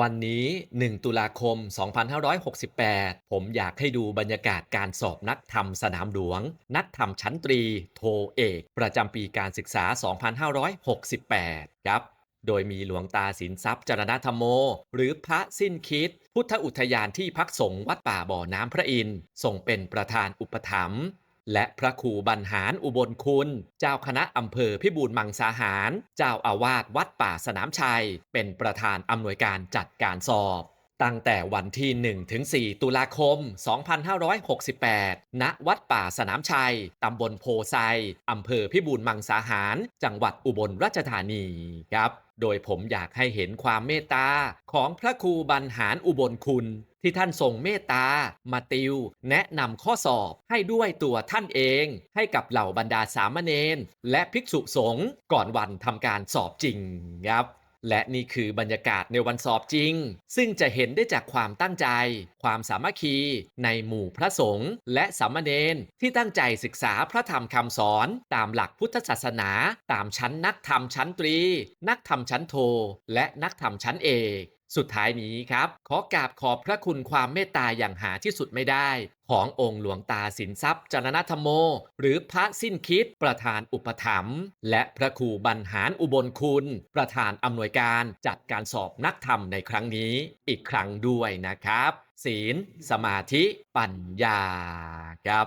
วันนี้ 1 ตุลาคม 2568 ผมอยากให้ดูบรรยากาศการสอบนักธรรมสนามหลวง นักธรรมชั้นตรี โทเอก ประจำปีการศึกษา 2568 ครับ โดยมีหลวงตาสินทรัพย์จรณธรรมโม หรือพระสิ้นคิด พุทธอุทยานที่พักสงฆ์วัดป่าบ่อน้ำพระอินทร์ทรงเป็นประธานอุปถัมภ์ และพระครูบรรหารอุบลคุณ เจ้าคณะอำเภอพิบูลมังสาหาร เจ้าอาวาสวัดป่าสนามชัย เป็นประธานอำนวยการจัดการสอบ ตั้งแต่วันที่ 1 ถึง 4 ตุลาคม 2568 ณ วัดป่าสนามชัย ตำบลโพไซอำเภอพิบูลมังสาหาร จังหวัดอุบลราชธานีครับ โดยผมอยากให้เห็นความเมตตาของพระครูบรรหารอุบลคุณ ที่ท่านทรงเมตตา มาติว แนะนำข้อสอบให้ด้วยตัวท่านเอง ให้กับเหล่าบรรดาสามเณรและภิกษุสงฆ์ก่อนวันทำการสอบจริงครับและนี่คือบรรยากาศในวันสอบจริง ซึ่งจะเห็นได้จากความตั้งใจ ความสามัคคี ในหมู่พระสงฆ์และสามเณรที่ตั้งใจศึกษาพระธรรมคำสอน ตามหลักพุทธศาสนา ตามชั้นนักธรรมชั้นตรี นักธรรมชั้นโท และนักธรรมชั้นเอก สุดท้ายนี้ครับ ขอกราบขอบพระคุณความเมตตาอย่างหาที่สุดไม่ได้ ขององค์หลวงตาสินทรัพย์จรณธรรมโม หรือพระสิ้นคิดประธานอุปถัมภ์และพระครูบรรหารอุบลคุณ ประธานอำนวยการจัดการสอบนักธรรมในครั้งนี้ อีกครั้งด้วยนะครับ ศีล สมาธิ ปัญญาครับ